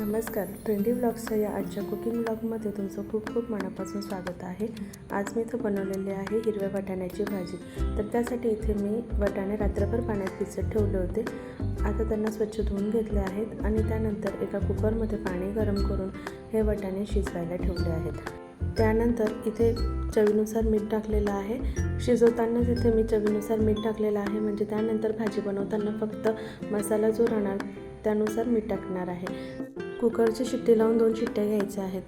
नमस्कार. ट्रेंडी ब्लॉग्सच्या या आजच्या कुकिंग ब्लॉगमध्ये तुमचं खूप खूप मनापासून स्वागत आहे. आज मी इथं बनवलेले आहे हिरव्या वाटाण्याची भाजी. तर त्यासाठी इथे मी वाटाणे रात्रभर पाण्यात भिजत ठेवले होते. आता त्यांना स्वच्छ धुवून घेतले आहेत आणि त्यानंतर एका कुकरमध्ये पाणी गरम करून हे वाटाणे शिजवायला ठेवले आहेत. त्यानंतर इथे चवीनुसार मीठ टाकलेलं आहे. शिजवतानाच इथे मी चवीनुसार मीठ टाकलेलं आहे म्हणजे त्यानंतर भाजी बनवताना फक्त मसाला जो राहणार त्यानुसार मी टाकणार आहे. कुकरची शिट्टी लावून दोन शिट्ट्या घ्यायच्या आहेत.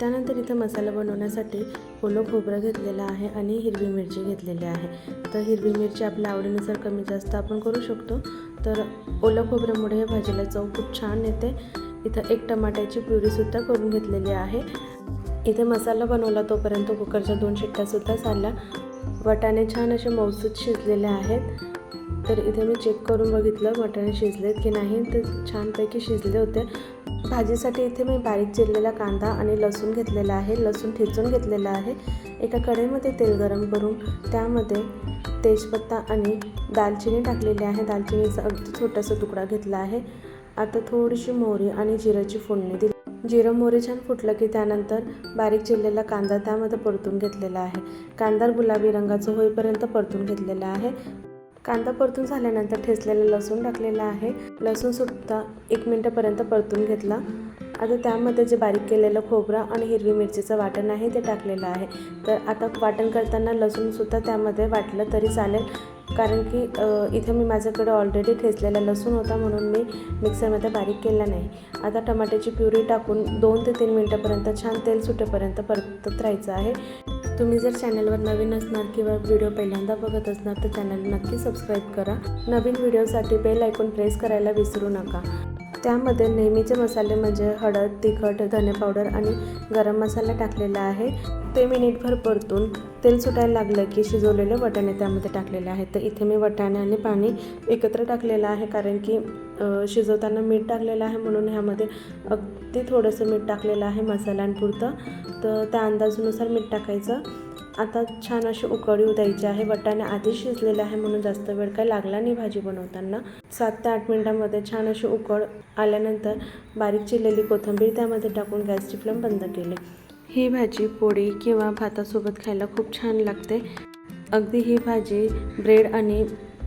त्यानंतर इथं मसाला बनवण्यासाठी ओलं खोबरं घेतलेलं आहे आणि हिरवी मिरची घेतलेली आहे. तर हिरवी मिरची आपल्या आवडीनुसार कमी जास्त आपण करू शकतो. तर ओलं खोबऱ्यामुळे हे भाजीला चव खूप छान येते. इथं एक टमाट्याची प्युरीसुद्धा करून घेतलेली आहे. इथे मसाला बनवला तोपर्यंत कुकरच्या दोन शिट्ट्यासुद्धा चालल्या वटाणे छान असे मौसूद शिजलेले आहेत. तर इथे मी चेक करून बघितलं वाटाणे शिजलेत की नाही ते छानपैकी शिजले होते. भाजीसाठी इथे मी बारीक चिरलेला कांदा आणि लसूण घेतलेला आहे लसूण ठेचून घेतलेला आहे. एका कढईमध्ये तेल गरम करून त्यामध्ये तेजपत्ता आणि दालचिनी टाकलेली आहे. दालचिनीचा अगदी छोटासा तुकडा घेतला आहे. आता थोडीशी मोहरी आणि जिऱ्याची फोडणी दिली. जिरं मोहरी छान फुटलं की त्यानंतर बारीक चिरलेला कांदा त्यामध्ये परतून घेतलेला आहे. कांदा गुलाबी रंगाचं होईपर्यंत परतून घेतलेला आहे. कांदा परतून झाल्यानंतर ठेचलेला लसूण टाकलेलं आहे. लसूणसुद्धा एक मिनटापर्यंत परतून घेतला. आता त्यामध्ये जे बारीक केलेलं खोबरं आणि हिरवी मिरचीचं वाटण आहे ते टाकलेलं आहे. तर आता वाटण करताना लसूणसुद्धा त्यामध्ये वाटलं तरी चालेल. कारण की इथे मी माझ्याकडे ऑलरेडी ठेचलेला लसूण होता म्हणून मी मिक्सरमध्ये बारीक केला नाही. आता टमाट्याची प्युरी टाकून दोन ते तीन मिनटापर्यंत छान तेल सुटेपर्यंत परतत राहायचं आहे. तुम्ही जर चॅनलवर नवीन असणार किंवा व्हिडिओ पहिल्यांदा बघत असणार तर चॅनल नक्की सबस्क्राईब करा. नवीन व्हिडिओसाठी बेल ऐकून प्रेस करायला विसरू नका. त्यामध्ये नेहमीचे मसाले म्हणजे हळद तिखट धने पावडर आणि गरम मसाला टाकलेला आहे. ते मिनिटभर परतून तेल सुटायला लागलं की शिजवलेले वाटाणे त्यामध्ये टाकलेले आहेत. तर इथे मी वाटाणे आणि पाणी एकत्र टाकलेलं आहे कारण की शिजवताना मीठ टाकलेलं आहे म्हणून ह्यामध्ये अगदी थोडंसं मीठ टाकलेलं आहे मसाल्यांपुरतं. तर त्या अंदाजानुसार मीठ टाकायचं. आता छान अशी उकळी द्यायची आहे. वटाणे आधी शिजलेले आहे म्हणून जास्त वेळ काही लागला नाही भाजी बनवताना. सात ते आठ मिनटामध्ये छान अशी उकळ आल्यानंतर बारीक चिरलेली कोथिंबीर त्यामध्ये टाकून गॅसची फ्लेम बंद केली. ही भाजी पोळी किंवा भातासोबत खायला खूप छान लागते. अगदी ही भाजी ब्रेड आणि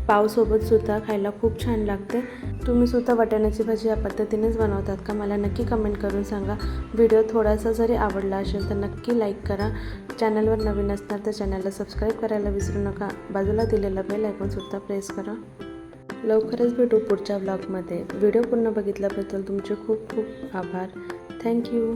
पावसोबतसुद्धा खायला खूप छान लागते. तुम्ही सुद्धा वाटाण्याची भाजी या पद्धतीनेच बनवतात का? मला नक्की कमेंट करून सांगा. व्हिडिओ थोडासा जरी आवडला असेल तर नक्की लाईक करा. चॅनलवर नवीन असणार तर चॅनलला सबस्क्राईब करायला विसरू नका. बाजूला दिलेला बेल ऐकूनसुद्धा प्रेस करा. लवकरच भेटू पुढच्या ब्लॉगमध्ये व्हिडिओ पूर्ण बघितल्याबद्दल तुमचे खूप खूप आभार. थँक्यू